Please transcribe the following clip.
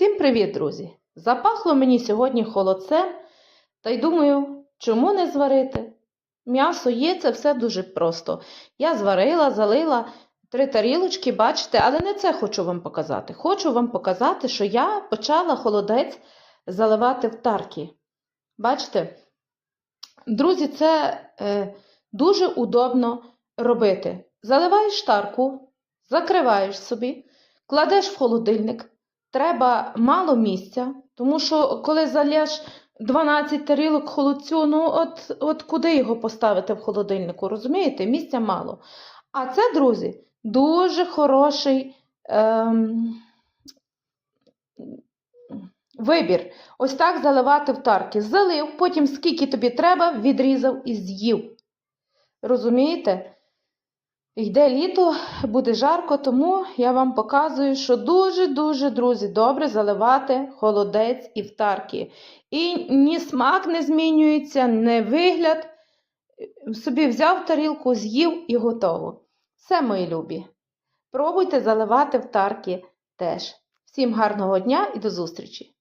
Всім привіт, друзі! Запахло мені сьогодні холодцем, та й думаю, чому не зварити? М'ясо є, це все дуже просто. Я зварила, залила три тарілочки, бачите, але не це хочу вам показати. Хочу вам показати, що я почала холодець заливати в тарки. Бачите? Друзі, це е, дуже удобно робити. Заливаєш тарку, закриваєш собі, кладеш в холодильник. Треба мало місця, тому що коли залєш 12 тарілок холодцю, ну от, от куди його поставити в холодильнику, розумієте? Місця мало. А це, друзі, дуже хороший ем, вибір. Ось так заливати в тарки. Залив, потім скільки тобі треба, відрізав і з'їв. Розумієте? Йде літо, буде жарко, тому я вам показую, що дуже-дуже, друзі, добре заливати холодець і в тарки. І ні смак не змінюється, ні вигляд. Собі взяв тарілку, з'їв і готово. Все, мої любі. Пробуйте заливати в тарки теж. Всім гарного дня і до зустрічі!